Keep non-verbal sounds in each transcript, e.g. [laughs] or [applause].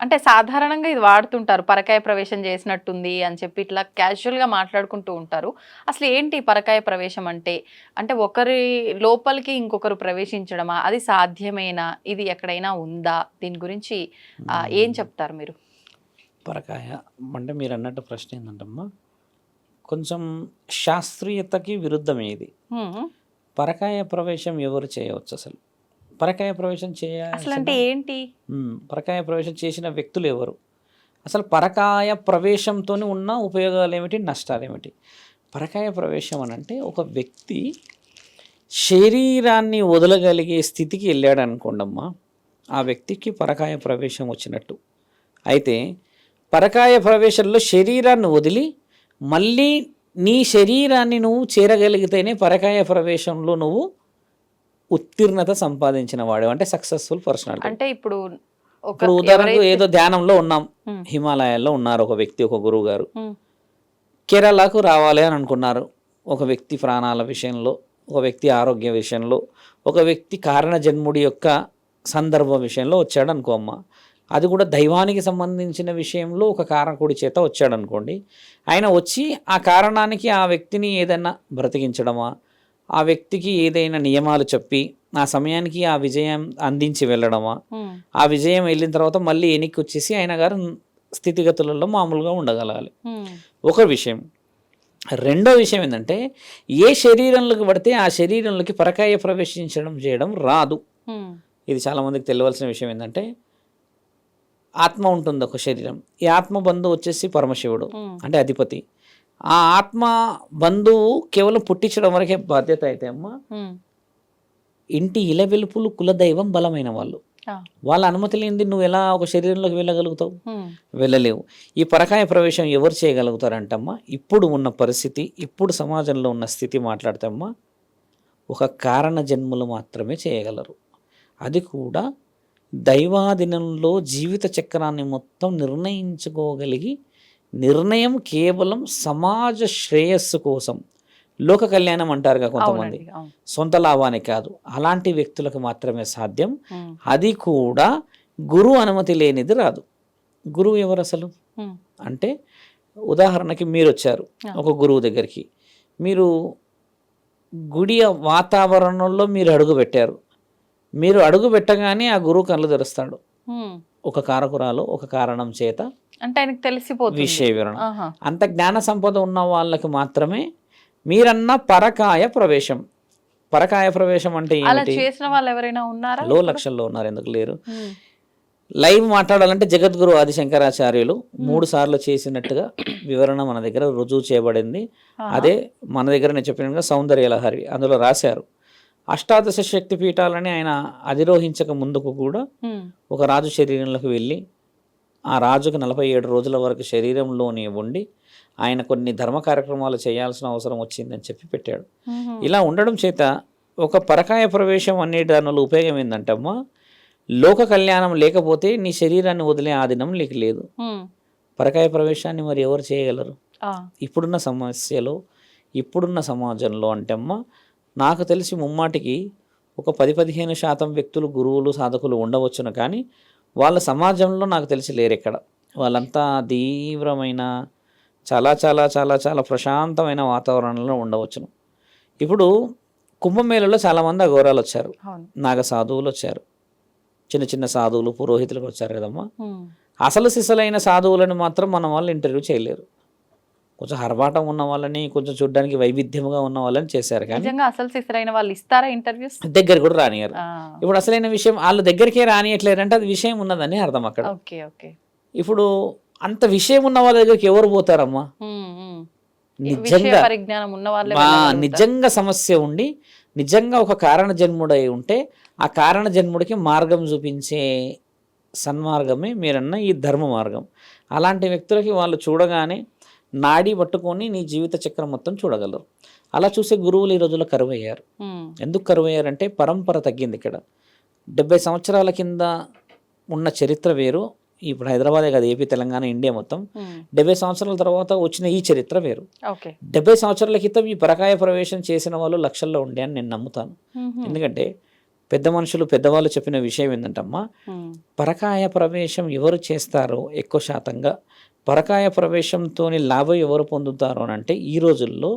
అంటే సాధారణంగా ఇది వాడుతుంటారు. పరకాయ ప్రవేశం చేసినట్టుంది అని చెప్పి ఇట్లా క్యాజువల్గా మాట్లాడుకుంటూ ఉంటారు. అసలు ఏంటి పరకాయ ప్రవేశం అంటే? అంటే ఒకరి లోపలికి ఇంకొకరు ప్రవేశించడమా? అది సాధ్యమేనా? ఇది ఎక్కడైనా ఉందా? దీని గురించి ఏం చెప్తారు మీరు? పరకాయ అంటే మీరు అన్నట్టు ప్రశ్న ఏంటంటమ్మా కొంచెం శాస్త్రీయతకి విరుద్ధమే ఇది. హ్మ్. పరకాయ ప్రవేశం ఎవరు చేయవచ్చు అసలు? పరకాయ ప్రవేశం అసలు అంటే ఏంటి? పరకాయ ప్రవేశం చేసిన వ్యక్తులు ఎవరు? అసలు పరకాయ ప్రవేశంతో ఉన్న ఉపయోగాలు ఏమిటి నష్టాలు ఏమిటి పరకాయ ప్రవేశం అని అంటే ఒక వ్యక్తి శరీరాన్ని వదలగలిగే స్థితికి వెళ్ళాడు అనుకోండమ్మా ఆ వ్యక్తికి పరకాయ ప్రవేశం వచ్చినట్టు. అయితే పరకాయ ప్రవేశంలో శరీరాన్ని వదిలి మళ్ళీ నీ శరీరాన్ని నువ్వు చేరగలిగితేనే పరకాయ ప్రవేశంలో నువ్వు ఉత్తీర్ణత సంపాదించిన వాడు అంటే సక్సెస్ఫుల్ పర్సనాలిటీ అంటే ఇప్పుడు ఇప్పుడు ఉదాహరణకు ఏదో ధ్యానంలో ఉన్నాం హ్మ్. హిమాలయాల్లో ఉన్నారు ఒక వ్యక్తి ఒక గురువు గారు. కేరళకు రావాలి అని అనుకున్నారు. ఒక వ్యక్తి ప్రాణాల విషయంలో ఒక వ్యక్తి ఆరోగ్య విషయంలో ఒక వ్యక్తి కారణ జన్ముడి యొక్క సందర్భ విషయంలో వచ్చాడు అనుకో అమ్మ. అది కూడా దైవానికి సంబంధించిన విషయంలో ఒక కారకుడి చేత వచ్చాడు అనుకోండి. ఆయన వచ్చి ఆ కారణానికి ఆ వ్యక్తిని ఏదైనా బ్రతికించడమా ఆ వ్యక్తికి ఏదైనా నియమాలు చెప్పి ఆ సమయానికి ఆ విజయం అందించి వెళ్ళడమా. ఆ విజయం వెళ్ళిన తర్వాత మళ్ళీ వెనక్కి వచ్చేసి ఆయన గారు స్థితిగతులలో మామూలుగా ఉండగలగాలి. ఒక విషయం రెండో విషయం ఏంటంటే ఏ శరీరంలోకి పడితే ఆ శరీరంలోకి పరకాయ ప్రవేశించడం చేయడం రాదు. ఇది చాలామందికి తెలియవలసిన విషయం ఏంటంటే ఆత్మ ఉంటుంది ఒక శరీరం ఈ ఆత్మ బంధువు వచ్చేసి పరమశివుడు. అంటే అధిపతి ఆ ఆత్మ బంధువు కేవలం పుట్టించడం వరకే బాధ్యత అయితే అమ్మ. ఇంటి ఇలవెలుపులు కులదైవం బలమైన వాళ్ళు. వాళ్ళ అనుమతి లేనిది నువ్వు ఎలా ఒక శరీరంలోకి వెళ్ళగలుగుతావు. వెళ్ళలేవు ఈ పరకాయ ప్రవేశం ఎవరు చేయగలుగుతారంటమ్మా ఇప్పుడు ఉన్న పరిస్థితి ఇప్పుడు సమాజంలో ఉన్న స్థితి మాట్లాడితేమ్మా ఒక కారణ జన్మలు మాత్రమే చేయగలరు అది కూడా దైవాధీనంలో జీవిత చక్రాన్ని మొత్తం నిర్ణయించుకోగలిగి నిర్ణయం కేవలం సమాజ శ్రేయస్సు కోసం. లోక కళ్యాణం అంటారుగా కొంతమంది. సొంత లాభానికి కాదు. అలాంటి వ్యక్తులకు మాత్రమే సాధ్యం. అది కూడా గురువు అనుమతి లేనిది రాదు. గురువు ఎవరు అసలు. అంటే ఉదాహరణకి మీరు వచ్చారు. ఒక గురువు దగ్గరికి. మీరు గుడి వాతావరణంలో మీరు అడుగు పెట్టారు. మీరు అడుగు పెట్టగానే ఆ గురువు కళ్ళు తెరుస్తాడు. ఒక కారకురాలు ఒక కారణం చేత అంటే ఆయనకు తెలిసిపోతుంది విషయ వివరణ. అంత జ్ఞాన సంపద ఉన్న వాళ్ళకి మాత్రమే మీరన్న పరకాయ ప్రవేశం పరకాయ ప్రవేశం అంటే ఏమిటి చేసిన వాళ్ళు ఎవరైనా ఉన్నారా లో లక్షల్లో ఉన్నారు ఎందుకు లేరు. లైవ్ మాట్లాడాలంటే జగద్గురు ఆది శంకరాచార్యులు మూడు సార్లు చేసినట్టుగా వివరణ మన దగ్గర రుజువు చేయబడింది. అదే మన దగ్గర నేను చెప్పినట్టుగా సౌందర్య లహరి అందులో రాశారు అష్టాదశ శక్తి పీఠాలని ఆయన అధిరోహించక ముందుకు కూడా. ఒక రాజు శరీరంలోకి వెళ్ళి ఆ రాజుకు నలభై ఏడు రోజుల వరకు శరీరంలోనే ఉండి ఆయన కొన్ని ధర్మ కార్యక్రమాలు చేయాల్సిన అవసరం వచ్చిందని చెప్పి పెట్టాడు. ఇలా ఉండడం చేత ఒక పరకాయ ప్రవేశం అనే దానిలో ఉపయోగం ఏంటంటమ్మా లోక కళ్యాణం లేకపోతే నీ శరీరాన్ని వదిలే ఆధీనం నీకు లేదు. పరకాయ ప్రవేశాన్ని మరి ఎవరు చేయగలరు. ఇప్పుడున్న సమస్యలో ఇప్పుడున్న సమాజంలో అంటే అమ్మా నాకు తెలిసి ముమ్మాటికి ఒక పది పదిహేను శాతం వ్యక్తులు గురువులు సాధకులు ఉండవచ్చును కానీ వాళ్ళ సమాజంలో నాకు తెలిసి లేరు ఇక్కడ. వాళ్ళంతా తీవ్రమైన చాలా చాలా చాలా చాలా ప్రశాంతమైన వాతావరణంలో ఉండవచ్చును. ఇప్పుడు కుంభమేళలో చాలామంది అఘోరాలు వచ్చారు. నాగ సాధువులు వచ్చారు. చిన్న చిన్న సాధువులు పురోహితులకు వచ్చారు కదమ్మా. అసలు సిసలైన సాధువులను మాత్రం మన వాళ్ళు ఇంటర్వ్యూ చేయలేరు. కొంచెం హరబాటం ఉన్న వాళ్ళని కొంచెం చూడడానికి వైవిధ్యంగా ఉన్న వాళ్ళని చేశారు. కానీ నిజంగా అసలు సిసరైన వాళ్ళు ఇస్తారా ఇంటర్వ్యూస్? దగ్గర కూడా రానియరు ఇప్పుడు అసలైన విషయం వాళ్ళ దగ్గరికే రానియట్లేరంటే అది విషయం ఉన్నదని అర్థం అక్కడ. Okay okay. ఇప్పుడు అంత విషయం ఉన్న వాళ్ళ దగ్గరికి ఎవరు పోతారమ్మా? నిజంగా. పరిజ్ఞానం ఉన్న వాళ్ళే. నిజంగా సమస్య ఉండి నిజంగా ఒక కారణ జన్ముడై ఉంటే ఆ కారణ జన్ముడికి మార్గం చూపించే సన్మార్గమే మీరన్న ఈ ధర్మ మార్గం అలాంటి వ్యక్తులకి వాళ్ళు చూడగానే నాడి పట్టుకొని నీ జీవిత చక్రం మొత్తం చూడగలరు. అలా చూసే గురువులు ఈ రోజుల్లో కరువు అయ్యారు ఎందుకు కరువు అయ్యారంటే పరంపర తగ్గింది ఇక్కడ. డెబ్బై సంవత్సరాల కింద ఉన్న చరిత్ర వేరు. ఇప్పుడు హైదరాబాదే కాదు ఏపీ తెలంగాణ ఇండియా మొత్తం. డెబ్బై సంవత్సరాల తర్వాత వచ్చిన ఈ చరిత్ర వేరు. డెబ్బై సంవత్సరాల క్రితం ఈ పరకాయ ప్రవేశం చేసిన వాళ్ళు లక్షల్లో ఉండే అని నేను నమ్ముతాను. ఎందుకంటే పెద్ద మనుషులు పెద్దవాళ్ళు చెప్పిన విషయం ఏంటంటమ్మా పరకాయ ప్రవేశం ఎవరు చేస్తారో ఎక్కువ శాతంగా పరకాయ ప్రవేశంతో లాభం ఎవరు పొందుతారు అని అంటే ఈ రోజుల్లో.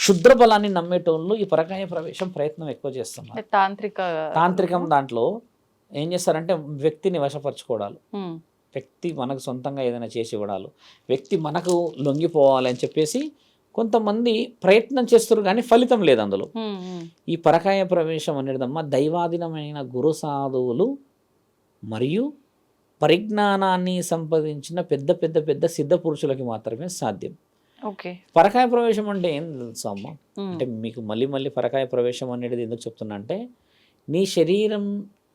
క్షుద్ర బలాన్ని నమ్మేటోళ్ళు ఈ పరకాయ ప్రవేశం ప్రయత్నం ఎక్కువ చేస్తున్నారు. తాంత్రిక తాంత్రికం దాంట్లో ఏం చేస్తారంటే వ్యక్తిని వశపరచుకోవడాలు వ్యక్తి మనకు సొంతంగా ఏదైనా చేసి ఇవ్వడాలు. వ్యక్తి మనకు లొంగిపోవాలి అని చెప్పేసి కొంతమంది ప్రయత్నం చేస్తారు కానీ ఫలితం లేదు అందులో. ఈ పరకాయ ప్రవేశం అనేదమ్మా దైవాధీనమైన గురు సాధువులు మరియు పరిజ్ఞానాన్ని సంపాదించిన పెద్ద పెద్ద పెద్ద సిద్ధ పురుషులకి మాత్రమే సాధ్యం. ఓకే. పరకాయ ప్రవేశం అంటే ఏం తెలుసు అమ్మ అంటే మీకు మళ్ళీ మళ్ళీ పరకాయ ప్రవేశం అనేది ఎందుకు చెప్తున్నా అంటే నీ శరీరం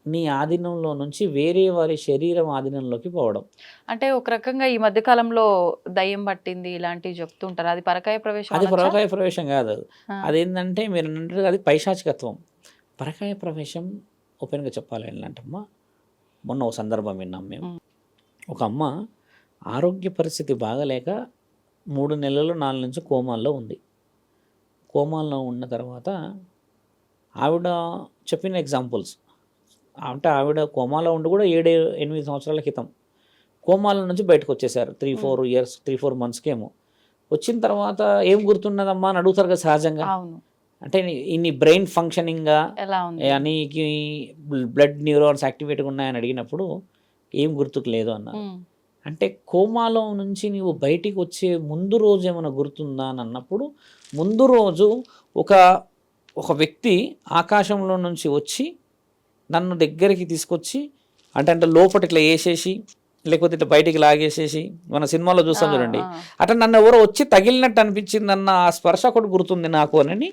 నీ ఆధీనంలో నుంచి వేరే వారి శరీరం ఆధీనంలోకి పోవడం. అంటే ఒక రకంగా ఈ మధ్య కాలంలో దయ్యం పట్టింది ఇలాంటివి చెప్తుంటారు. అది పరకాయ ప్రవేశం అది? పరకాయ ప్రవేశం కాదు. అదేంటంటే మీరు అది పైశాచికత్వం. పరకాయ ప్రవేశం ఓపెన్గా చెప్పాలి ఏంటంటమ్మా మొన్న ఒక సందర్భం విన్నాం మేము. ఒక అమ్మ ఆరోగ్య పరిస్థితి బాగలేక మూడు నెలలు నాలుగు నుంచి కోమాల్లో ఉంది. కోమాల్లో ఉన్న తర్వాత ఆవిడ చెప్పిన ఎగ్జాంపుల్స్ అంటే ఆవిడ కోమాలో ఉండి కూడా ఏడు ఎనిమిది సంవత్సరాల క్రితం కోమాల నుంచి బయటకు వచ్చేసారు. Three four years three four మంత్స్కేమో. వచ్చిన తర్వాత ఏం గుర్తున్నదమ్మా అని అడుగుతారు కదా సహజంగా. అంటే ఇన్ని బ్రెయిన్ ఉంది? నీకు బ్లడ్ న్యూరాన్స్ యాక్టివేట్గా ఉన్నాయని అడిగినప్పుడు ఏం గుర్తుకు లేదు అన్న. అంటే కోమాలో నుంచి నీవు బయటికి వచ్చే ముందు రోజు ఏమైనా గుర్తుందా అని అన్నప్పుడు ముందు రోజు ఒక ఒక వ్యక్తి ఆకాశంలో నుంచి వచ్చి నన్ను దగ్గరికి తీసుకొచ్చి అంటే అంటే లోపల ఇట్లా వేసేసి లేకపోతే ఇట్లా బయటికి లాగేసేసి మన సినిమాలో చూస్తాం చూడండి. అట్లా నన్ను ఎవరో వచ్చి తగిలినట్టు అనిపించింది అన్న ఆ స్పర్శ ఒకటి గుర్తుంది నాకు అని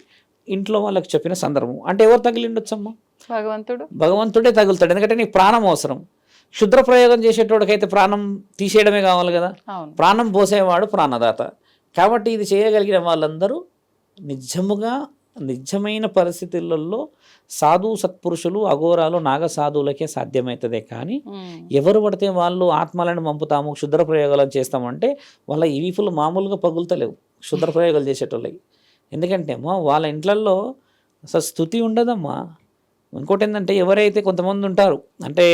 ఇంట్లో వాళ్ళకి చెప్పిన సందర్భం. అంటే ఎవరు తగిలిండొచ్చమ్మా? భగవంతుడు. భగవంతుడే తగులుతాడు. ఎందుకంటే నీకు ప్రాణం అవసరం. క్షుద్ర ప్రయోగం చేసేటోడికైతే ప్రాణం తీసేయడమే కావాలి కదా. ప్రాణం పోసేవాడు ప్రాణదాత. కాబట్టి ఇది చేయగలిగిన వాళ్ళందరూ నిజముగా నిజమైన పరిస్థితులలో సాధు సత్పురుషులు అఘోరాలు నాగ సాధువులకే సాధ్యమవుతుందే కానీ ఎవరు పడితే వాళ్ళు ఆత్మలను పంపుతాము క్షుద్ర ప్రయోగాలు చేస్తామంటే వాళ్ళ ఈవిపులు మామూలుగా పగులుతలేవు. క్షుద్ర ప్రయోగాలు చేసేటోళ్ళకి. ఎందుకంటే అమ్మా వాళ్ళ ఇంట్లల్లో అసలు స్థుతి ఉండదమ్మా. ఇంకోటి ఏంటంటే ఎవరైతే కొంతమంది ఉంటారు అంటే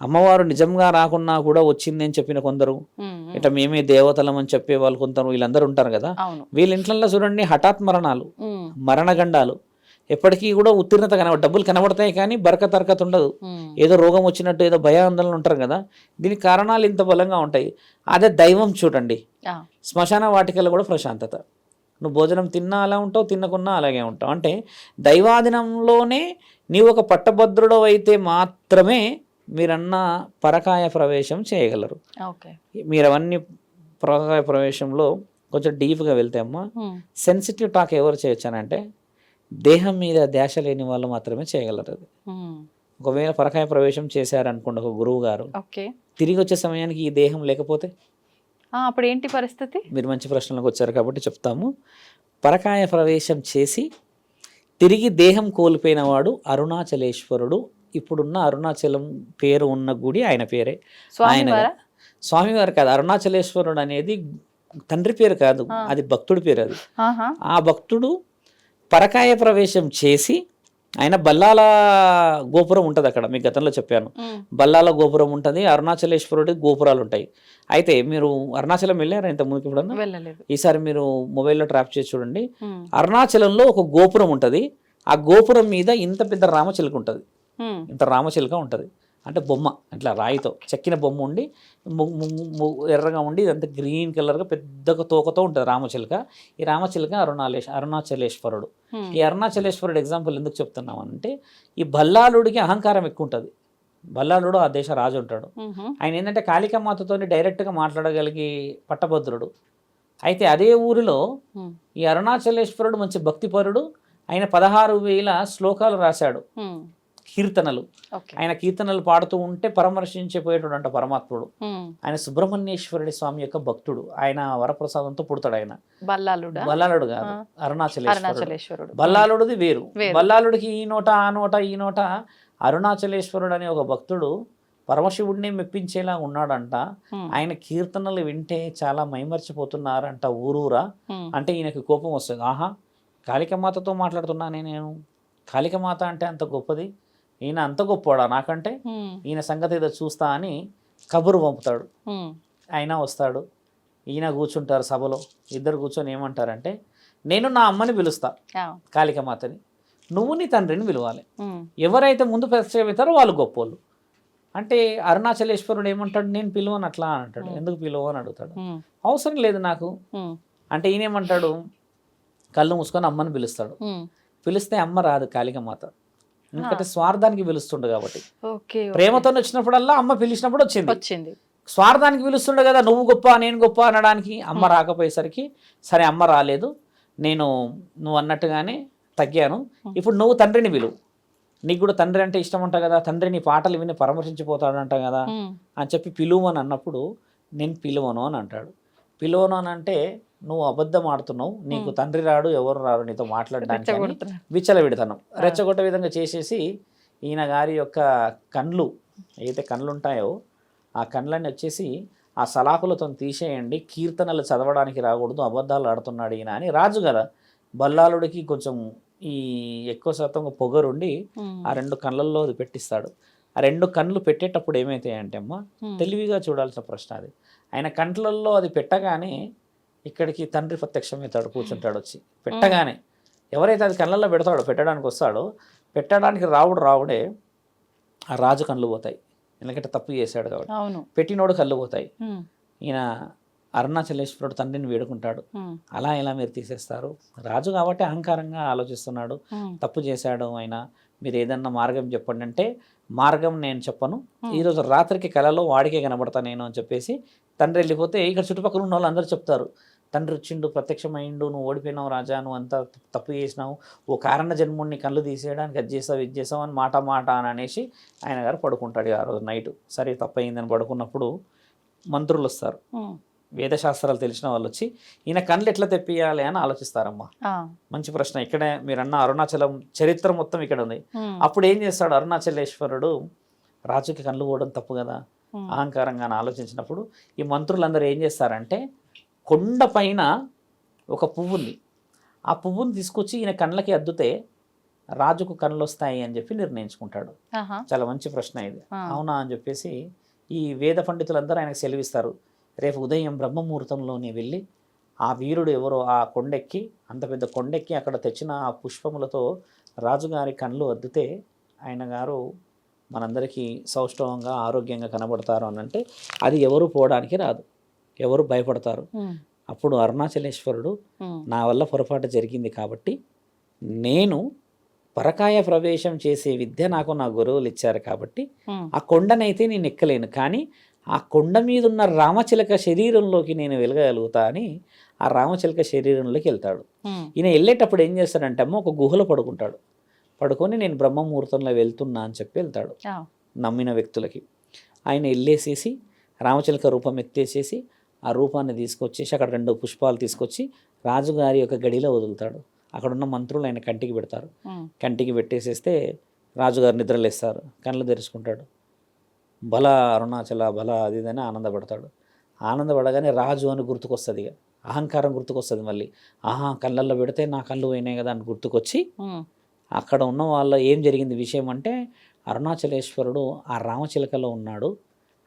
అమ్మవారు నిజంగా రాకున్నా కూడా వచ్చింది అని చెప్పిన కొందరు ఇట్లా మేమే దేవతలం అని చెప్పే వాళ్ళు కొందరు వీళ్ళందరూ ఉంటారు కదా. వీళ్ళ ఇంట్లల్లో చూడండి హఠాత్ మరణాలు మరణగండాలు. ఎప్పటికీ కూడా ఉత్తీర్ణత కనబ డబ్బులు కనబడతాయి కానీ బరక తరకత ఉండదు. ఏదో రోగం వచ్చినట్టు ఏదో భయాందోళన ఉంటారు కదా. దీనికి కారణాలు ఇంత బలంగా ఉంటాయి. అదే దైవం చూడండి. శ్మశాన వాటికల్లో కూడా ప్రశాంతత. నువ్వు భోజనం తిన్నా అలా ఉంటావు తిన్నకున్నా అలాగే ఉంటావు. అంటే దైవాధీనంలోనే నీవు ఒక పట్టభద్రుడు అయితే మాత్రమే మీరన్న పరకాయ ప్రవేశం చేయగలరు. మీరు అవన్నీ పరకాయ ప్రవేశంలో కొంచెం డీప్గా వెళ్తే అమ్మా సెన్సిటివ్ టాక్ ఎవరు చేయొచ్చానంటే దేహం మీద ధ్యాస లేని వాళ్ళు మాత్రమే చేయగలరు అది. ఒకవేళ పరకాయ ప్రవేశం చేశారనుకోండి ఒక గురువు గారు తిరిగి వచ్చే సమయానికి ఈ దేహం లేకపోతే అప్పుడు ఏంటి పరిస్థితి? మీరు మంచి ప్రశ్నలకు వచ్చారు కాబట్టి చెప్తాము. పరకాయ ప్రవేశం చేసి తిరిగి దేహం కోల్పోయిన వాడు అరుణాచలేశ్వరుడు. ఇప్పుడున్న అరుణాచలం పేరు ఉన్న గుడి ఆయన పేరే. ఆయన వారా? స్వామివారు కాదు అరుణాచలేశ్వరుడు అనేది తండ్రి పేరు కాదు. అది భక్తుడి పేరు అది. ఆ భక్తుడు పరకాయ ప్రవేశం చేసి ఆయన బల్లాల గోపురం ఉంటుంది అక్కడ మీకు గతంలో చెప్పాను. బల్లాల గోపురం ఉంటుంది అరుణాచలేశ్వరుడి గోపురాలు ఉంటాయి. అయితే మీరు అరుణాచలం వెళ్ళారా ఇంత ముందుకు వెళ్ళలేదు. ఈసారి మీరు మొబైల్లో ట్రాప్ చేసి చూడండి. అరుణాచలంలో ఒక గోపురం ఉంటుంది. ఆ గోపురం మీద ఇంత పెద్ద రామచిలుక ఉంటుంది. ఇంత రామచిలుక ఉంటుంది. అంటే బొమ్మ ఇట్లా రాయితో చెక్కిన బొమ్మ ఉండి ఎర్రగా ఉండి ఇదంతా గ్రీన్ కలర్గా పెద్దగా తోకతో ఉంటుంది రామచిలుక. ఈ రామచిలుక అరుణాలేశ అరుణాచలేశ్వరుడు. ఈ అరుణాచలేశ్వరుడు ఎగ్జాంపుల్ ఎందుకు చెప్తున్నామంటే ఈ బల్లాలుడికి అహంకారం ఎక్కువ ఉంటుంది బల్లాలుడు ఆ దేశ రాజు ఉంటాడు. ఆయన ఏంటంటే కాళికమాతతో డైరెక్ట్గా మాట్లాడగలిగి పట్టభద్రుడు. అయితే అదే ఊరిలో ఈ అరుణాచలేశ్వరుడు మంచి భక్తిపరుడు. ఆయన పదహారు వేల శ్లోకాలు రాశాడు. కీర్తనలు. ఆయన కీర్తనలు పాడుతూ ఉంటే పరామర్శించిపోయేటోడు అంట పరమాత్ముడు. ఆయన సుబ్రహ్మణ్యేశ్వరుడి స్వామి యొక్క భక్తుడు. ఆయన వరప్రసాదంతో పుడతాడు ఆయన. బల్లాలుడా? బల్లాలుడు కాదు. అరుణాచలేశ్వరుడు. బల్లాలుడిది వేరు. బల్లాలుడికి ఈ నోట ఆ నోట ఈ నోట అరుణాచలేశ్వరుడు అనే ఒక భక్తుడు పరమశివుడిని మెప్పించేలా ఉన్నాడంట. ఆయన కీర్తనలు వింటే చాలా మైమర్చిపోతున్నారంట ఊరూరా. అంటే ఈయనకి కోపం వస్తుంది. ఆహా కాళికమాతతో మాట్లాడుతున్నానే నేను కాళికమాత అంటే అంత గొప్పది. ఈయన అంత గొప్పవాడా నాకంటే. ఈయన సంగతి ఏదో చూస్తా అని కబురు పంపుతాడు. ఆయన వస్తాడు ఈయన కూర్చుంటారు సభలో ఇద్దరు కూర్చొని ఏమంటారంటే నేను నా అమ్మని పిలుస్తా. కాళికమాతని నువ్వు నీ తండ్రిని పిలవాలి. ఎవరైతే ముందు ప్రత్యేకతారో వాళ్ళు గొప్పోళ్ళు అంటే అరుణాచలేశ్వరుడు ఏమంటాడు నేను పిలువను అట్లా అని అంటాడు. ఎందుకు పిలువ అని అడుగుతాడు. అవసరం లేదు నాకు. అంటే ఈయన ఏమంటాడు కళ్ళు మూసుకొని అమ్మని పిలుస్తాడు. పిలిస్తే అమ్మ రాదు కాళికమాత ఎందుకంటే స్వార్థానికి పిలుస్తుండు కాబట్టి. ప్రేమతో వచ్చినప్పుడల్లా అమ్మ పిలిచినప్పుడు వచ్చింది వచ్చింది స్వార్థానికి పిలుస్తుండే కదా నువ్వు గొప్ప నేను గొప్ప అనడానికి అమ్మ. రాకపోయేసరికి సరే అమ్మ రాలేదు నేను నువ్వు అన్నట్టుగానే తగ్గాను. ఇప్పుడు నువ్వు తండ్రిని పిలువు నీకు కూడా తండ్రి అంటే ఇష్టం ఉంటా కదా తండ్రి నీ పాటలు విని పరామర్శించిపోతాడంట కదా. అని చెప్పి పిలువని అన్నప్పుడు నేను పిలువను అని అంటాడు పిలువను అని అంటే నువ్వు అబద్ధం ఆడుతున్నావు నీకు. తండ్రి రాడు ఎవరు రారు నీతో మాట్లాడడానికి అని రెచ్చగొడుతున్నారు. విచ్చల విడతనం రెచ్చగొట్ట విధంగా చేసేసి ఈయన గారి యొక్క కండ్లు ఏదైతే కండ్లు ఉంటాయో ఆ కండ్లన్నీ వచ్చేసి ఆ సలాకులతో తీసేయండి కీర్తనలు చదవడానికి రాకూడదు అబద్ధాలు ఆడుతున్నాడు ఈయన అని రాజు కదా బల్లాలుడికి కొంచెం ఈ ఎక్కువ శాతం పొగరుండి. ఆ రెండు కళ్ళల్లో అది పెట్టిస్తాడు ఆ రెండు కళ్ళు పెట్టేటప్పుడు ఏమైతాయంటే అమ్మ. తెలివిగా చూడాల్సిన ప్రశ్న అది ఆయన కంట్లల్లో అది పెట్టగానే ఇక్కడికి తండ్రి ప్రత్యక్షమవుతాడు కూర్చుంటాడు వచ్చి. పెట్టగానే ఎవరైతే అది కళ్ళల్లో పెడతాడో పెట్టడానికి వస్తాడో పెట్టడానికి రావుడు రావుడే ఆ రాజు కళ్ళు పోతాయి. ఎందుకంటే తప్పు చేశాడు కాబట్టి. పెట్టినోడు కళ్ళు పోతాయి. ఈయన అరుణాచలేశ్వరుడు తండ్రిని వేడుకుంటాడు. అలా ఎలా మీరు తీసేస్తారు? రాజు కాబట్టి అహంకారంగా ఆలోచిస్తున్నాడు. తప్పు చేశాడు ఆయన. మీరు ఏదన్నా మార్గం చెప్పండి అంటే మార్గం నేను చెప్పను. ఈరోజు రాత్రికి కలలో వాడికే కనబడతా నేను అని చెప్పేసి తండ్రి వెళ్ళిపోతే ఇక్కడ చుట్టుపక్కల ఉన్న వాళ్ళు అందరూ చెప్తారు. తండ్రి వచ్చిండు ప్రత్యక్షమైండు నువ్వు ఓడిపోయినావు రాజా నువ్వు అంతా తప్పు చేసినావు ఓ కారణ జన్ముడిని కళ్ళు తీసేయడానికి అది చేసావు ఇది చేసావు అని మాట మాట అని అనేసి ఆయన గారు పడుకుంటాడు ఆ రోజు నైట్ సరే తప్పు అయిందని పడుకున్నప్పుడు మంత్రులు వస్తారు. వేదశాస్త్రాలు తెలిసిన వాళ్ళు వచ్చి ఈయన కళ్ళు ఎట్లా తెప్పియాలి అని ఆలోచిస్తారమ్మా. మంచి ప్రశ్న ఇక్కడే మీరు అన్న అరుణాచలం చరిత్ర మొత్తం ఇక్కడ ఉంది. అప్పుడు ఏం చేస్తాడు అరుణాచలేశ్వరుడు రాజుకి కళ్ళు పోవడం తప్పు కదా. అహంకారంగా ఆలోచించినప్పుడు ఈ మంత్రులందరూ ఏం చేస్తారంటే కొండ పైన ఒక పువ్వు ఉంది ఆ పువ్వుని తీసుకొచ్చి ఈయన కళ్ళకి అద్దుతే రాజుకు కళ్ళు వస్తాయి అని చెప్పి నిర్ణయించుకుంటాడు. చాలా మంచి ప్రశ్న ఇది. అవునా అని చెప్పేసి ఈ వేద పండితులందరూ ఆయనకు సెలవిస్తారు. రేపు ఉదయం బ్రహ్మముహూర్తంలోనే వెళ్ళి ఆ వీరుడు ఎవరో ఆ కొండెక్కి అంత పెద్ద కొండెక్కి అక్కడ తెచ్చిన ఆ పుష్పములతో రాజుగారి కళ్ళు అద్దితే ఆయన గారు మనందరికీ సౌష్ఠవంగా ఆరోగ్యంగా కనబడతారు అని అంటే అది ఎవరు పోవడానికి రాదు. ఎవరు భయపడతారు. అప్పుడు అరుణాచలేశ్వరుడు. నా వల్ల పొరపాటు జరిగింది కాబట్టి నేను పరకాయ ప్రవేశం చేసే విద్య నాకు నా గురువులు ఇచ్చారు కాబట్టి. ఆ కొండనైతే నేను ఎక్కలేను కానీ ఆ కొండ మీద ఉన్న రామచిలక శరీరంలోకి నేను వెలగలుగుతా అని ఆ రామచిలక శరీరంలోకి వెళ్తాడు. ఈయన వెళ్ళేటప్పుడు ఏం చేస్తాడంటే అమ్మ ఒక గుహలో పడుకుంటాడు పడుకొని నేను బ్రహ్మముహూర్తంలో వెళ్తున్నా అని చెప్పి వెళ్తాడు. నమ్మిన వ్యక్తులకి ఆయన వెళ్ళేసేసి రామచిలక రూపం ఎత్తేసేసి ఆ రూపాన్ని తీసుకొచ్చేసి అక్కడ రెండు పుష్పాలు తీసుకొచ్చి రాజుగారి యొక్క గడిలో వదులుతాడు. అక్కడ ఉన్న మంత్రులు ఆయన కంటికి పెడతారు. కంటికి పెట్టేసేస్తే రాజుగారు నిద్రలేస్తారు. కళ్ళు తెరుచుకుంటాడు. బల అరుణాచల బల అది ఇది అని ఆనందపడతాడు. ఆనందపడగానే రాజు అని గుర్తుకొస్తుంది ఇక. అహంకారం గుర్తుకొస్తుంది మళ్ళీ. ఆహా కళ్ళల్లో పెడితే నా కళ్ళు పోయినాయి కదా అని గుర్తుకొచ్చి. అక్కడ ఉన్న వాళ్ళ ఏం జరిగింది విషయం అంటే అరుణాచలేశ్వరుడు ఆ రామచిలకలో ఉన్నాడు.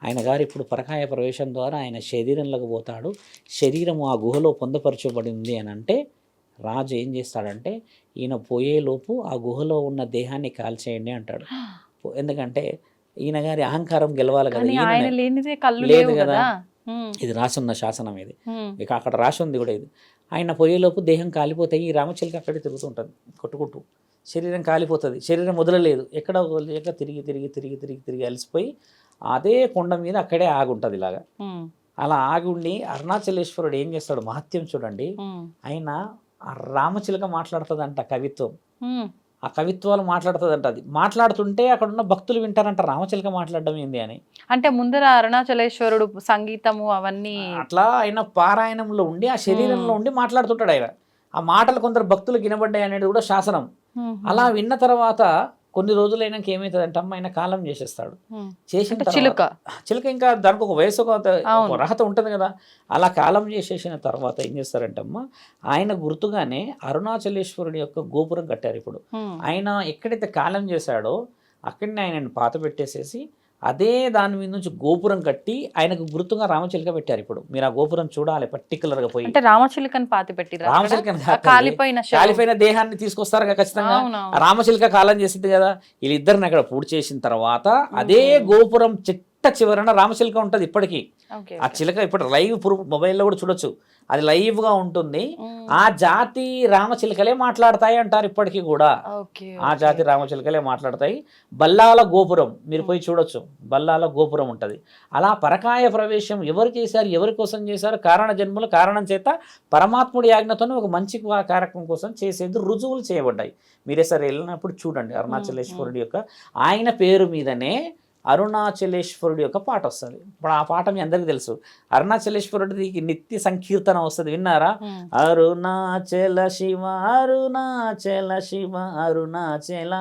ఆయన గారు ఇప్పుడు పరకాయ ప్రవేశం ద్వారా ఆయన శరీరంలోకి పోతాడు. శరీరం ఆ గుహలో పొందపరచబడి ఉంది అని అంటే రాజు ఏం చేస్తాడంటే ఈయన పోయేలోపు ఆ గుహలో ఉన్న దేహాన్ని కాల్చేయండి అంటాడు. [gasps] ఎందుకంటే ఈయన గారి అహంకారం గెలవాలి కదా. లేదు కదా. ఇది రాసున్న శాసనం ఇది. ఇక అక్కడ రాసి ఉంది కూడా ఇది. ఆయన పోయేలోపు దేహం కాలిపోతే ఈ రామచిలక అక్కడే తిరుగుతుంటుంది కొట్టుకుంటూ. శరీరం కాలిపోతుంది. శరీరం వదలలేదు. ఎక్కడ వదలలేక తిరిగి తిరిగి తిరిగి తిరిగి తిరిగి అలసిపోయి అదే కొండ మీద అక్కడే ఆగుంటుంది ఇలాగా. అలా ఆగి ఉండి అరుణాచలేశ్వరుడు ఏం చేస్తాడు? మహత్యం చూడండి. ఆయన రామచిలక మాట్లాడుతుందంట కవిత్వం. ఆ కవిత్వాలు మాట్లాడుతుందంట అది. మాట్లాడుతుంటే అక్కడ ఉన్న భక్తులు వింటారంట రామచిలక మాట్లాడడం ఏంది అని. అంటే ముందర అరుణాచలేశ్వరుడు సంగీతము అవన్నీ అట్లా ఆయన పారాయణంలో ఉండి ఆ శరీరంలో ఉండి మాట్లాడుతుంటాడు ఆయన. ఆ మాటలు కొందరు భక్తులకు వినబడ్డాయి అనేది కూడా శాసనం. అలా విన్న తర్వాత కొన్ని రోజులైనాక ఏమవుతుందంటే అమ్మ ఆయన కాలం చేసేస్తాడు. చేసిన చిలుక చిలుక ఇంకా దానికి ఒక వయసు ఒక. రహత ఉంటుంది కదా అలా కాలం చేసేసిన తర్వాత ఏం చేస్తారంటే అమ్మ ఆయన గుర్తుగానే అరుణాచలేశ్వరుడి యొక్క గోపురం కట్టారు ఇప్పుడు. ఆయన ఎక్కడైతే కాలం చేశాడో అక్కడనే ఆయనను పాత పెట్టేసేసి అదే దాని మీద నుంచి గోపురం కట్టి ఆయనకు గుర్తుగా రామచిలుక పెట్టారు ఇప్పుడు. మీరు ఆ గోపురం చూడాలి particular గా పోయి. అంటే రామచిలుకని పాతి పెట్టిరా రామచిలుకని. కాలిపోయిన. కాలిపోయిన దేహాన్ని తీసుకొస్తారు ఖచ్చితంగా. రామచిలుక కాలం చేసింది కదా. వీళ్ళిద్దరిని అక్కడ పూర్తి చేసిన తర్వాత అదే గోపురం చిట్ట చివరన రామచిలుక ఉంటది ఇప్పటికీ. ఆ. చిలక ఇప్పుడు లైవ్ ప్రూఫ్ మొబైల్లో కూడా చూడొచ్చు. అది live గా ఉంటుంది. ఆ జాతి రామచిలుకలే మాట్లాడతాయి అంటారు ఇప్పటికీ కూడా. ఆ. జాతి రామచిలుకలే మాట్లాడతాయి. బల్లాల గోపురం మీరు పోయి చూడొచ్చు. బల్లాల గోపురం ఉంటుంది. అలా పరకాయ ప్రవేశం ఎవరు చేశారు ఎవరి కోసం చేశారు కారణ జన్మలు కారణం చేత పరమాత్ముడి ఆజ్ఞతోనే ఒక మంచి కార్యక్రమం కోసం చేసేందుకు రుజువులు చేయబడ్డాయి. మీరే సరే వెళ్ళినప్పుడు చూడండి. అరుణాచలేశ్వరుడి యొక్క ఆయన పేరు మీదనే అరుణాచలేశ్వరుడి యొక్క పాట వస్తుంది. ఇప్పుడు ఆ పాట మీ అందరికీ తెలుసు. అరుణాచలేశ్వరుడికి నిత్య సంకీర్తన వస్తుంది. విన్నారా. అరుణాచల శివ అరుణాచల శివ అరుణాచల.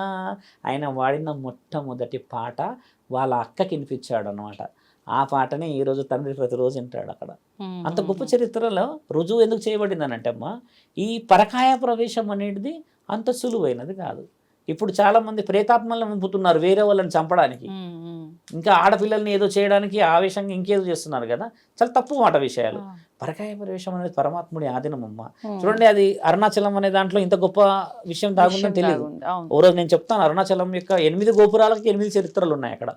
ఆయన వాడిన మొట్టమొదటి పాట వాళ్ళ అక్కకి వినిపించాడు అనమాట ఆ పాటనే ఈరోజు తండ్రి ప్రతిరోజు వింటాడు అక్కడ. అంత గొప్ప చరిత్రలో రుజువు ఎందుకు చేయబడిందనంటే అమ్మ ఈ పరకాయ ప్రవేశం అనేది అంత సులువైనది కాదు. ఇప్పుడు చాలా మంది ప్రేతాత్మలను పంపుతున్నారు వేరే వాళ్ళని చంపడానికి. ఇంకా ఆడపిల్లల్ని ఏదో చేయడానికి ఆవేశంగా ఇంకేదో చేస్తున్నారు కదా చాలా తప్పు మాట విషయాలు. పరకాయ ప్రవేశం అనేది పరమాత్ముడి ఆధీనం అమ్మ మ్మ్. చూడండి అది అరుణాచలం అనే దాంట్లో ఇంత గొప్ప విషయం దాగుందని తెలియదు. ఓ రోజు నేను చెప్తాను అరుణాచలం యొక్క ఎనిమిది గోపురాలకి ఎనిమిది చరిత్రలు ఉన్నాయి అక్కడ.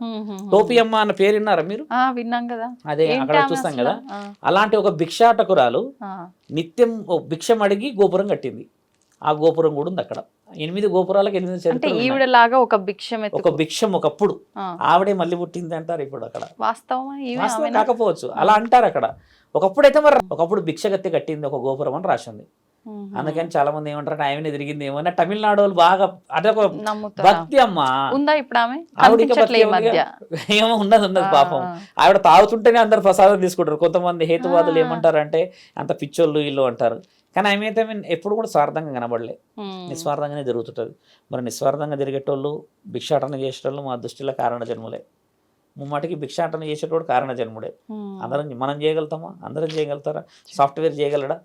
టోపి అమ్మ అన్న పేరు విన్నారా మీరు విన్నాం కదా అదే అక్కడ చూస్తాం? కదా అలాంటి ఒక భిక్షాటకురాలు. నిత్యం భిక్షం అడిగి గోపురం కట్టింది ఆ గోపురం కూడా ఉంది అక్కడ ఎనిమిది గోపురాలకు ఎనిమిది అంటే చరిత్రలు ఉన్నాయి. ఈవిడలాగా ఒక భిక్షం ఒక భిక్షం ఒకప్పుడు. ఆవిడే మళ్ళీ పుట్టింది అంటారు ఇప్పుడు అక్కడ వాస్తవం? కాకపోవచ్చు అలా అంటారు అక్కడ ఒకప్పుడు అయితే మరి ఒకప్పుడు భిక్షగత్తి కట్టింది ఒక గోపురం అని రాసింది. అందుకని చాలా మంది ఏమంటారు ఆమె తిరిగింది ఏమన్నా తమిళనాడు వాళ్ళు బాగా అదే ఒక నమ్ముతారా? భక్తి అమ్మా. ఉందా ఇప్పుడు ఆమె. ఏమో ఉన్నది ఉన్నది పాపం. ఆవిడ తాగుతుంటేనే అందరు ప్రసాదం తీసుకుంటారు. కొంతమంది హేతువాదులు ఆ. ఏమంటారంటే అంత పిచ్చోళ్ళు వీళ్ళు అంటారు. కానీ ఆమె అయితే ఎప్పుడు కూడా స్వార్థంగా కనబడలే. నిస్వార్థంగానే జరుగుతుంటుంది. మరి నిస్వార్థంగా జరిగేటోళ్ళు భిక్షాటన చేసేటోళ్ళు మా దృష్టిలో కారణ జన్ములే ముమ్మాటికి భిక్షాటన చేసేటోడు కారణ జన్ముడే. అందరం మనం చేయగలుగుతామా? అందరం చేయగలుగుతారా? సాఫ్ట్వేర్ చేయగలడా?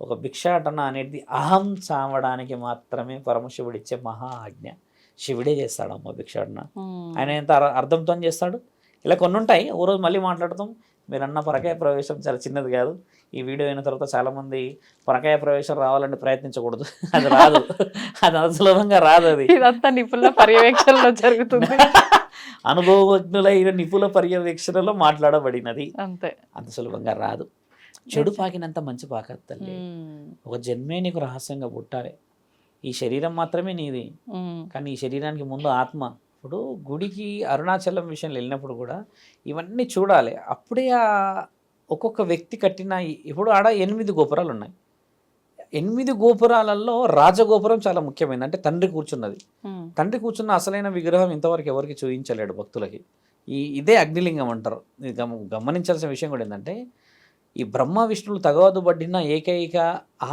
ఒక భిక్షాటన అనేది అహం చావడానికి మాత్రమే పరమశివుడు ఇచ్చే మహా ఆజ్ఞ. శివుడే చేస్తాడమ్మ భిక్షాటన. మ్మ్. ఆయన ఎంత అర- అర్థంతో చేస్తాడు. ఇలా కొన్ని ఉంటాయి. ఓ రోజు మళ్ళీ మాట్లాడతాం మీరు అన్న పరకాయ ప్రవేశం చాలా చిన్నది కాదు. ఈ వీడియో అయిన తర్వాత చాలామంది పరకాయ ప్రవేశం రావాలని ప్రయత్నించకూడదు. [laughs] అది రాదు. అది అంత సులభంగా రాదు అది. ఇదంతా నిపుణుల పర్యవేక్షణలో జరుగుతుంది. [laughs] అనుభవజ్ఞులైన నిపుల పర్యవేక్షణలో మాట్లాడబడినది. అంతే. అంత సులభంగా రాదు. చెడు పాకినంత మంచి పాకదు తల్లి. ఒక జన్మే నీకు రహస్యంగా పుట్టాలి. ఈ శరీరం మాత్రమే నీది. కానీ ఈ శరీరానికి ముందు ఆత్మ. ఇప్పుడు గుడికి అరుణాచలం విషయంలో వెళ్ళినప్పుడు కూడా ఇవన్నీ చూడాలి. అప్పుడే ఆ ఒక్కొక్క వ్యక్తి కట్టిన ఇప్పుడు ఆడ ఎనిమిది గోపురాలు ఉన్నాయి. ఎనిమిది గోపురాలలో రాజగోపురం చాలా ముఖ్యమైనది. అంటే తండ్రి కూర్చున్నది. తండ్రి కూర్చున్న అసలైన విగ్రహం ఇంతవరకు ఎవరికి చూపించలేడు భక్తులకి. ఈ ఇదే అగ్నిలింగం అంటారు. గమనించాల్సిన విషయం కూడా ఏంటంటే ఈ బ్రహ్మ విష్ణువులు తగవదుబడిన ఏకైక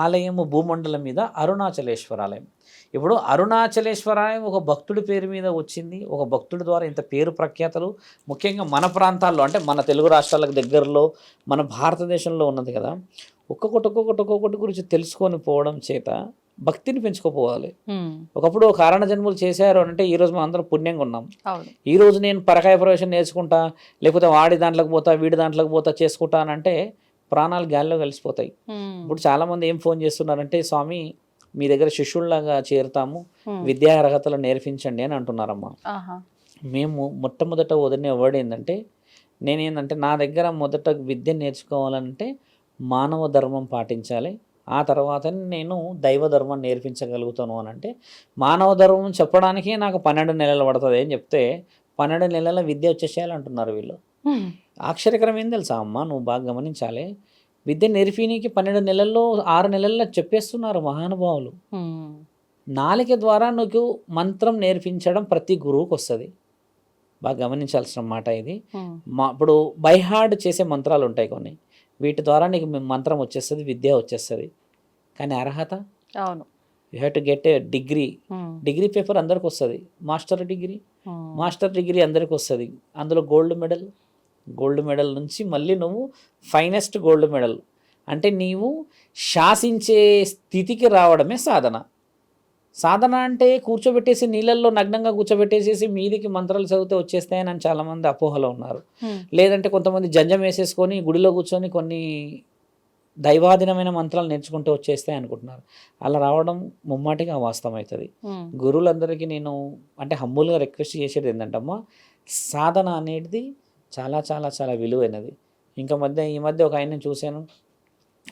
ఆలయము భూమండలం మీద అరుణాచలేశ్వర ఆలయం ఇప్పుడు అరుణాచలేశ్వరాలయం ఒక భక్తుడి పేరు మీద వచ్చింది. ఒక భక్తుడి ద్వారా ఇంత పేరు ప్రఖ్యాతలు ముఖ్యంగా మన ప్రాంతాల్లో అంటే మన తెలుగు రాష్ట్రాలకు దగ్గరలో మన భారతదేశంలో ఉన్నది కదా. ఒక్కొక్కటి ఒక్కొక్కటి ఒక్కొక్కటి గురించి తెలుసుకొని పోవడం చేత భక్తిని పెంచుకోపోవాలి. ఒకప్పుడు ఒక కారణ జన్మలు చేశారు అంటే ఈ రోజు మనం అందరం పుణ్యంగా ఉన్నాం. అవును. ఈ రోజు నేను పరకాయ ప్రవేశం నేర్చుకుంటా లేకపోతే వాడి దాంట్లోకి పోతా వీడి దాంట్లోకి పోతా చేసుకుంటా అని అంటే ప్రాణాలు గాల్లో కలిసిపోతాయి. ఇప్పుడు చాలామంది ఏం ఫోన్ చేస్తున్నారంటే స్వామి మీ దగ్గర శిష్యుల్లాగా చేరుతాము. విద్యా అర్హతలు నేర్పించండి అని అంటున్నారమ్మా. మేము మొట్టమొదట వదిలిన వర్డ్ ఏంటంటే నేనేంటంటే నా దగ్గర మొదట విద్య నేర్చుకోవాలంటే మానవ ధర్మం పాటించాలి ఆ తర్వాత నేను దైవ ధర్మం నేర్పించగలుగుతాను అని అంటే మానవ ధర్మం చెప్పడానికే నాకు పన్నెండు నెలలు పడుతుంది అని చెప్తే పన్నెండు నెలల విద్య వచ్చేసేయాలంటున్నారు వీళ్ళు. ఆశ్చర్యకరం ఏం తెలుసా? అమ్మ నువ్వు బాగా గమనించాలి. విద్య నేర్పినీకి పన్నెండు నెలల్లో ఆరు నెలల్లో చెప్పేస్తున్నారు మహానుభావులు. నాలిక ద్వారా నీకు మంత్రం నేర్పించడం ప్రతి గురువుకి వస్తుంది. బాగా గమనించాల్సిన మాట ఇది. మా ఇప్పుడు బైహార్డ్ చేసే మంత్రాలు ఉంటాయి కొన్ని. వీటి ద్వారా నీకు మంత్రం వచ్చేస్తుంది విద్య వచ్చేస్తుంది. కానీ అర్హత? అవును. You have to get a degree. Degree paper అందరికి వస్తుంది. Master degree? మాస్టర్ డిగ్రీ అందరికి వస్తుంది. అందులో గోల్డ్ మెడల్? గోల్డ్ మెడల్ నుంచి మళ్ళీ నువ్వు ఫైనెస్ట్ గోల్డ్ మెడల్. అంటే నీవు శాసించే స్థితికి రావడమే సాధన. సాధన అంటే కూర్చోబెట్టేసి నీళ్ళల్లో నగ్నంగా కూర్చోబెట్టేసేసి మీదికి మంత్రాలు చదివితే వచ్చేస్తాయని అని చాలామంది అపోహలో ఉన్నారు. లేదంటే కొంతమంది జంజం వేసేసుకొని గుడిలో కూర్చొని కొన్ని దైవాధీనమైన మంత్రాలు నేర్చుకుంటూ వచ్చేస్తాయి అనుకుంటున్నారు. అలా రావడం ముమ్మాటిగా వాస్తవం అవుతుంది గురువులందరికీ నేను అంటే హంబుల్గా రిక్వెస్ట్ చేసేది ఏంటంటమ్మా సాధన అనేది చాలా చాలా చాలా విలువైనది. ఇంకా మధ్య ఈ మధ్య ఒక ఆయన చూశాను.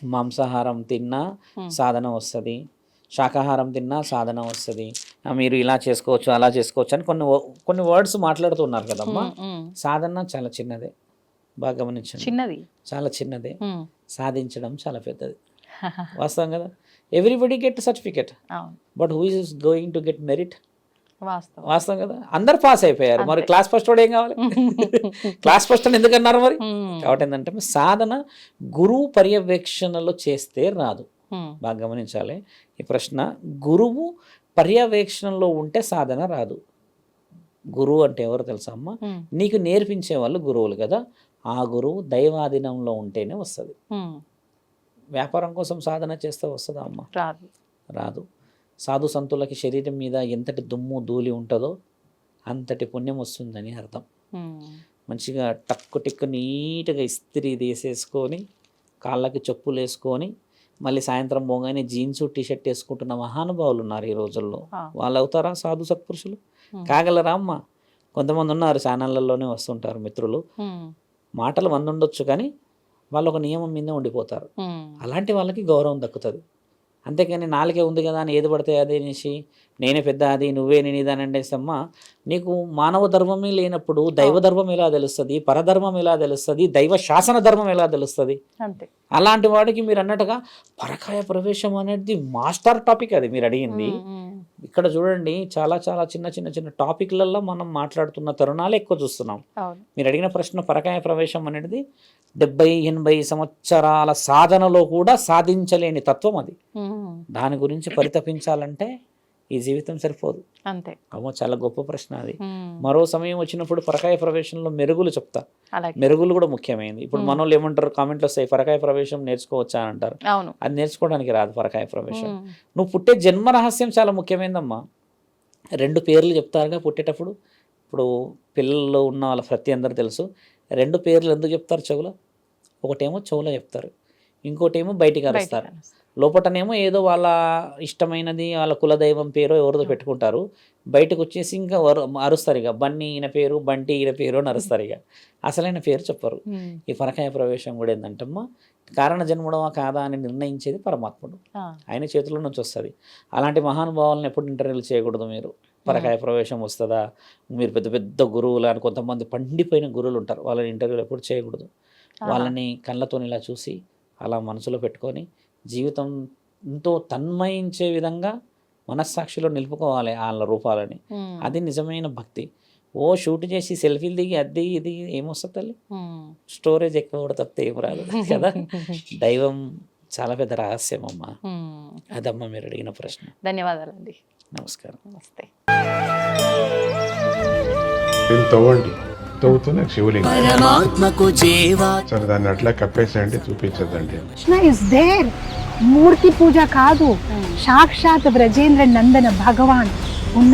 మాంసాహారం తిన్నా. సాధన వస్తుంది. శాకాహారం తిన్నా సాధన వస్తుంది. మీరు ఇలా చేసుకోవచ్చు అలా చేసుకోవచ్చు అని కొన్ని కొన్ని వర్డ్స్ మాట్లాడుతున్నారు కదమ్మా. సాధన చాలా చిన్నదే. బాగా గమనించండి. చిన్నది? చాలా చిన్నదే. సాధించడం చాలా పెద్దది. [laughs] వాస్తవం కదా? Everybody get certificate but who is going to get merit వాస్తవం. కదా? అందరు పాస్ అయిపోయారు. మరి. క్లాస్ ఫస్ట్ వాడు ఏం కావాలి? [laughs] క్లాస్ ఫస్ట్ అని ఎందుకు అన్నారు మరి? కాబట్టి ఏంటంటే సాధన గురువు పర్యవేక్షణలో చేస్తే రాదు. బాగా గమనించాలి. ఈ ప్రశ్న గురువు పర్యవేక్షణలో ఉంటే సాధన రాదు. గురువు అంటే ఎవరు తెలుసా అమ్మ? నీకు నేర్పించే వాళ్ళు గురువులు కదా? ఆ గురువు దైవాధీనంలో ఉంటేనే వస్తుంది. వ్యాపారం కోసం సాధన చేస్తే వస్తుందా అమ్మ? రాదు. రాదు. సాధు సంతులకి శరీరం మీద ఎంతటి దుమ్ము ధూళి ఉంటుందో అంతటి పుణ్యం వస్తుందని అర్థం. మంచిగా టక్కు టిక్కు నీట్గా ఇస్త్రీ తీసేసుకొని కాళ్ళకి చెప్పులు వేసుకొని మళ్ళీ సాయంత్రం పోగానే జీన్స్ టీషర్ట్ వేసుకుంటున్న మహానుభావులు ఉన్నారు ఈ రోజుల్లో. వాళ్ళు అవుతారా సాధు సత్పురుషులు. కాగలరా అమ్మ? కొంతమంది ఉన్నారు ఛానళ్ళలోనే వస్తుంటారు మిత్రులు. మాటలు మంది ఉండొచ్చు కానీ వాళ్ళు ఒక నియమం మీదే ఉండిపోతారు. అలాంటి వాళ్ళకి గౌరవం దక్కుతుంది. అంతేకాని నాలుగే ఉంది కదా అని ఏది పడితే అదే అనేసి నేనే పెద్ద అది నువ్వే నేను ఇది అని అనేసమ్మ నీకు మానవ ధర్మమే లేనప్పుడు దైవ ధర్మం ఎలా తెలుస్తుంది పరధర్మం ఎలా తెలుస్తుంది దైవ శాసన ధర్మం ఎలా తెలుస్తుంది? అంతే. అలాంటి వాడికి మీరు అన్నట్టుగా పరకాయ ప్రవేశం అనేది మాస్టర్ టాపిక్ అది మీరు అడిగింది. ఇక్కడ చూడండి చాలా చాలా చిన్న చిన్న చిన్న టాపిక్లలో మనం మాట్లాడుతున్న తరుణాలు ఎక్కువ చూస్తున్నాం. మీరు అడిగిన ప్రశ్న పరకాయ ప్రవేశం అనేది డెబ్బై ఎనభై సంవత్సరాల సాధనలో కూడా సాధించలేని తత్వం అది. దాని గురించి పరితపించాలంటే ఈ జీవితం సరిపోదు. అంతే. అమ్మో చాలా గొప్ప ప్రశ్న అది. మరో సమయం వచ్చినప్పుడు పరకాయ ప్రవేశంలో మెరుగులు చెప్తా. మెరుగులు కూడా ముఖ్యమైనది. ఇప్పుడు. మనోళ్ళు ఏమంటారు? కామెంట్లు వస్తాయి పరకాయ ప్రవేశం నేర్చుకోవచ్చా అని అంటారు. అది నేర్చుకోవడానికి రాదు పరకాయ ప్రవేశం. నువ్వు పుట్టే జన్మ రహస్యం చాలా ముఖ్యమైనదమ్మా రెండు పేర్లు చెప్తారుగా పుట్టేటప్పుడు. ఇప్పుడు పిల్లల్లో ఉన్న వాళ్ళ ప్రతి అందరూ తెలుసు. రెండు పేర్లు ఎందుకు చెప్తారు చెవులో? ఒకటేమో చెవులో చెప్తారు. ఇంకోటేమో బయటికి బయటికి అరుస్తారు. లోపటనేమో ఏదో వాళ్ళ ఇష్టమైనది వాళ్ళ కులదైవం పేరో ఎవరిదో పెట్టుకుంటారు. బయటకు వచ్చేసి ఇంకా అరుస్తారు ఇక. బన్నీ ఈయన పేరు బంటి ఈయన పేరు అని అరుస్తారు ఇక. అసలైన పేరు చెప్పరు. ఈ పరకాయ ప్రవేశం కూడా ఏంటంటమ్మా కారణ జన్ముడమా కాదా అని నిర్ణయించేది పరమాత్ముడు. ఆయన చేతుల్లో నుంచి వస్తుంది. అలాంటి మహానుభావులను ఎప్పుడు ఇంటర్వ్యూలు చేయకూడదు మీరు? పరకాయ ప్రవేశం వస్తుందా? మీరు పెద్ద పెద్ద గురువులు అని కొంతమంది పండిపోయిన గురువులు ఉంటారు. వాళ్ళని ఇంటర్వ్యూలు ఎప్పుడు చేయకూడదు. వాళ్ళని కళ్ళతో ఇలా చూసి అలా మనసులో పెట్టుకొని జీవితం ఎంతో తన్మయించే విధంగా మనస్సాక్షిలో నిలుపుకోవాలి వాళ్ళ రూపాలని. అది నిజమైన భక్తి. ఓ షూట్ చేసి సెల్ఫీలు దిగి అది ఇది ఏమొస్తుంది తల్లి. స్టోరేజ్ ఎక్కువ కూడా తప్పితే ఏం రాదు కదా? [laughs] దైవం చాలా పెద్ద రహస్యం అమ్మా అదమ్మా మీరు అడిగిన ప్రశ్న. ధన్యవాదాలండి. నమస్కారం. నమస్తే. తవ్వండి. తవ్వుతూనే శివలింగం. పరమాత్మకు జీవా సరే దాన్ని అట్లా కప్పేసేయండి చూపించదండి. కృష్ణ ఇస్ దేర్ మూర్తి పూజ కాదు. సాక్షాత్ బ్రజేంద్ర నందన భగవాన్ ఉన్న